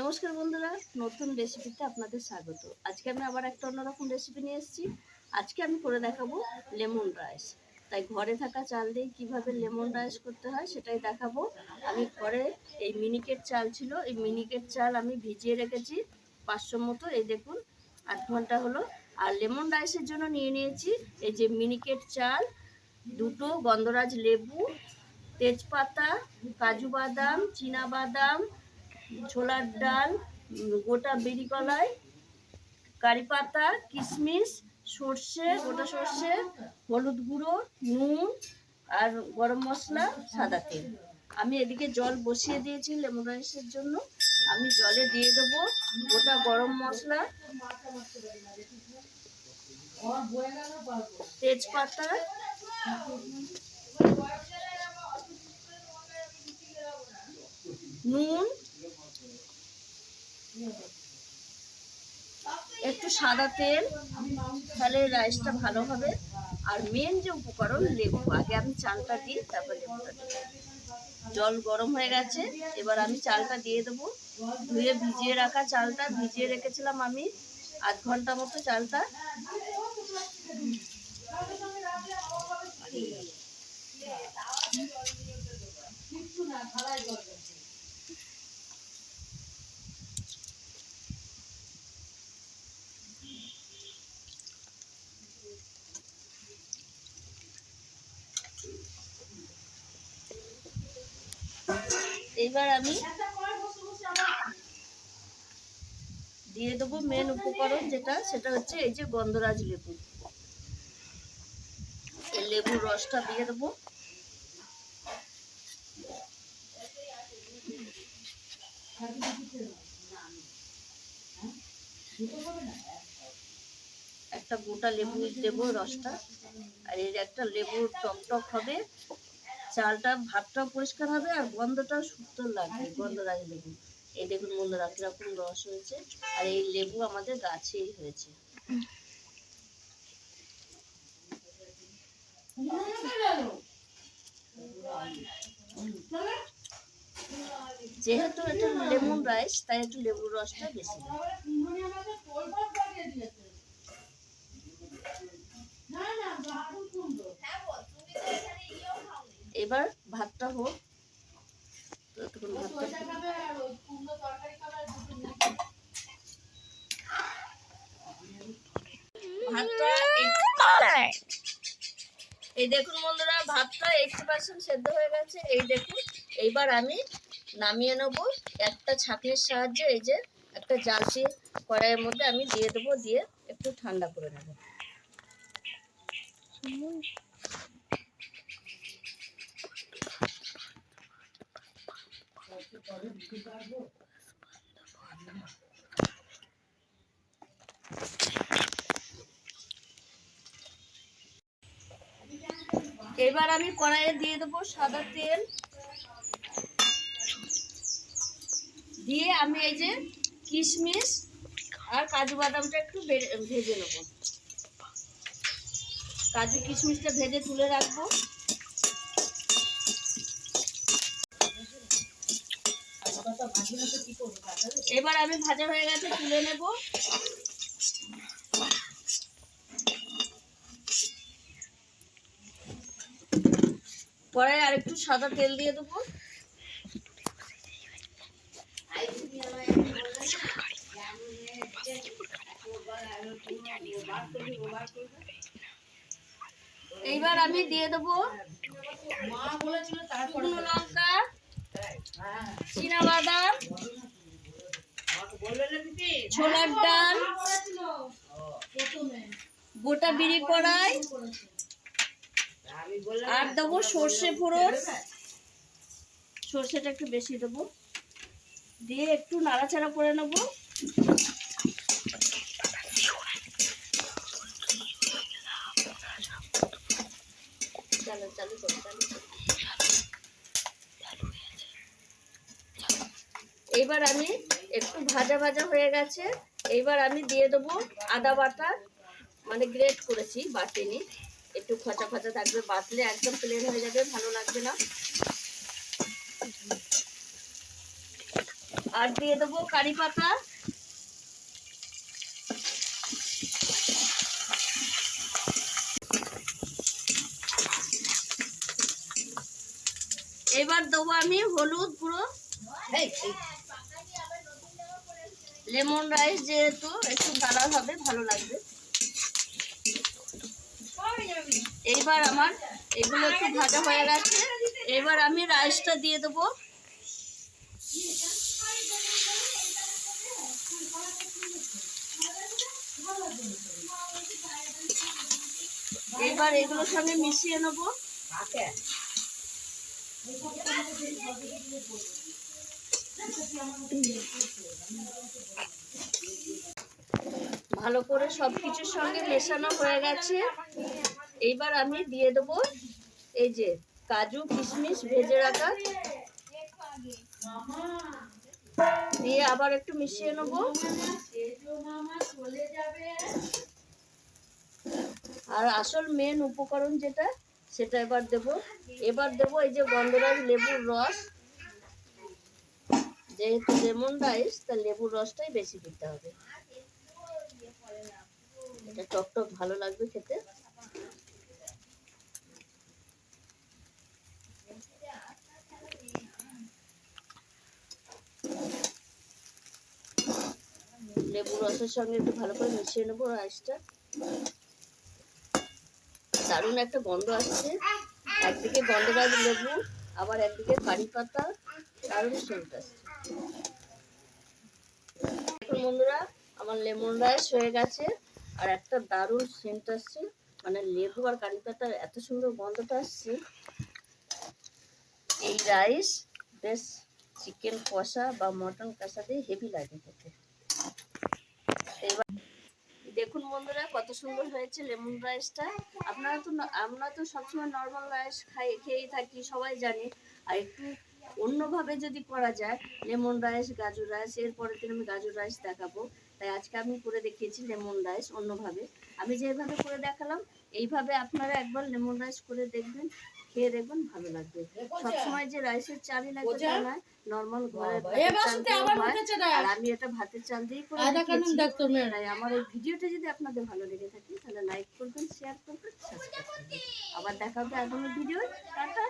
নমস্কার বন্ধুরা, নতুন রেসিপিতে আপনাদের স্বাগত। আজকে আমি আবার একটা অন্যরকম রেসিপি নিয়ে এসেছি। আজকে আমি করে দেখাবো লেমন রাইস তাই ঘরে থাকা চাল দিয়ে কীভাবে লেমন রাইস করতে হয় সেটাই দেখাবো। আমি ঘরে এই মিনিকেট চাল ছিল, এই মিনিকেট চাল আমি ভিজিয়ে রেখেছি পাঁচশো মতো, এই দেখুন, আধ ঘণ্টা হলো। আর লেমন রাইসের জন্য নিয়ে নিয়েছি এই যে মিনিকেট চাল, দুটো গন্ধরাজ লেবু, তেজপাতা, কাজু বাদাম, চীনা বাদাম ছোলার ডাল, গোটা বিরি কলাই কারি পাতা, কিশমিশ, সর্ষে, গোটা সর্ষে, হলুদ গুঁড়ো, নুন আর গরম মশলা, সাদা তেল। আমি এদিকে জল বসিয়ে দিয়েছি লেমন রাইসের জন্য। আমি জলে দিয়ে দেবো গোটা গরম মশলা। তেজপাতা। নুন একটু সাদা তেল, তাহলে রাইসটা ভালো হবে। আর মেন যে উপকরণ, লেবু। আগে আমি চালটা দিই, তারপর লেবুটা দিই। জল গরম হয়ে গেছে, এবার আমি চালটা দিয়ে দেবো। ধুয়ে ভিজিয়ে রাখা চালটা, ভিজিয়ে রেখেছিলাম আমি আধ ঘণ্টা মতো চালটা। এবার আমি দিয়ে দেবো মেন উপকরণ যেটা, সেটা হচ্ছে এই যে গন্ধরাজ লেবু। এই লেবুর রসটা দিয়ে দেবো। একটা গোটা লেবু দেবো রসটা। আর এর একটা লেবুর টক টক হবে। চালটা ভাতটাও পরিষ্কার হবে আর গন্ধটাও সুন্দর লাগবে গন্ধরাজ লেবু এই দেখুন বন্ধুরা, কীরকম রস হয়েছে, আর এই লেবু আমাদের গাছেই হয়েছে। যেহেতু এটা লেমন রাইস, তাই একটু লেবুর রসটা বেশি দেবো। এবার ভাতটা হোক। ততক্ষণ ভাতটা ভাতটা এই- এই দেখুন বন্ধুরা ভাতটা এইটটি পার্সেন্ট সেদ্ধ হয়ে গেছে। এই দেখুন এইবার আমি নামিয়ে নেব। একটা ছাঁকনির সাহায্যে এই যে একটা জালতি কড়াইয়ের মধ্যে আমি দিয়ে দেবো দিয়ে একটু ঠান্ডা করে নেব। এবার আমি কড়াইয়ে দিয়ে দেবো সাদা তেল। দিয়ে আমি এই যে কিশমিশ আর কাজু বাদামটা একটু ভেজে নেব। কাজু কিশমিশটা ভেজে তুলে রাখব। এবার আমি ভাজা হয়ে গেছে, তুলে নেব। পরে আর একটু সাদা তেল দিয়ে দেবো। এইবার আমি দিয়ে দেবো শুকনো লঙ্কা। চীনা বাদাম, ছোলার ডাল, গোটা বিড়ি কড়াই, আর দেবো সর্ষে ফোড়ন। সর্ষেটা একটু বেশি দেবো। দিয়ে একটু নাড়াচাড়া করে নেব। চালু চালু চালু এইবার আমি একটু ভাজা ভাজা হয়ে গেছে। এইবার আমি দিয়ে দেবো আদা বাটা মানে গ্রেট করেছি বাটিনি। একটু খচা খচা থাকবে, বাটলে একদম প্লেন হয়ে যাবে, ভালো লাগবে না। আর দিয়ে দেবো কারি পাতা। এবার দেবো আমি হলুদ গুঁড়ো। লেমন রাইস যেহেতু একটু কালার হবে, ভালো লাগবে। এইবার আমার এগুলো একটু ভাজা হয়ে গেছে। এবার আমি রাইসটা দিয়ে দেবো। এবার এগুলোর সঙ্গে মিশিয়ে নেব। ভালো করে সব কিছুর সঙ্গে মেশানো হয়ে গেছে। এইবার আমি দিয়ে দেবো এই যে কাজু, কিশমিশ ভেজে রাখা। দিয়ে আবার একটু মিশিয়ে নেব। আর আসল মেন উপকরণ যেটা, সেটা এবার দেব। এবার দেব এই যে গন্ধরাজ লেবুর রস। যেহেতু লেমন রাইস, তা লেবুর রসটাই বেশি দিতে হবে। এটা টক টক ভালো লাগবে খেতে। লেবু রসের সঙ্গে একটু ভালো করে মিশিয়ে নেব রাইসটা। দারুণ একটা গন্ধ আসছে। একদিকে গন্ধরাজ লেবু, আবার একদিকে কারি পাতা। দারুণ সেন্ট আসছে। মানে আসছে। এই রাইস বেশ চিকেন কষা বা মটন হেভি লাগে খেতে। এবার দেখুন বন্ধুরা, কত সুন্দর হয়েছে লেমন রাইসটা। আপনারা তো আমরা তো সবসময় নর্মাল রাইস খাই, খেয়েই থাকি, সবাই জানে। আর একটু অন্যভাবে যদি করা যায় লেমন রাইস গাজর রাইস এরপরের দিন আমি গাজর রাইস দেখাবো। তাই আজকে আমি করে দেখিয়েছি লেমন রাইস অন্যভাবে। আমি যেভাবে করে দেখালাম এইভাবে আপনারা একবার লেমন রাইস করে দেখবেন খেয়ে দেখবেন ভালো লাগবে। সবসময় যে রাইসের চালই লাগবে তা নয় নর্মাল ঘরে ভাতের চাল দিয়েও। আর আমি এটা ভাতের চাল দিয়েই করে। তাই আমার এই ভিডিওটা যদি আপনাদের ভালো লেগে থাকে তাহলে লাইক করবেন শেয়ার করবেন সাবস্ক্রাইব করবেন। আবার দেখা হবে আগামী ভিডিও টাটা।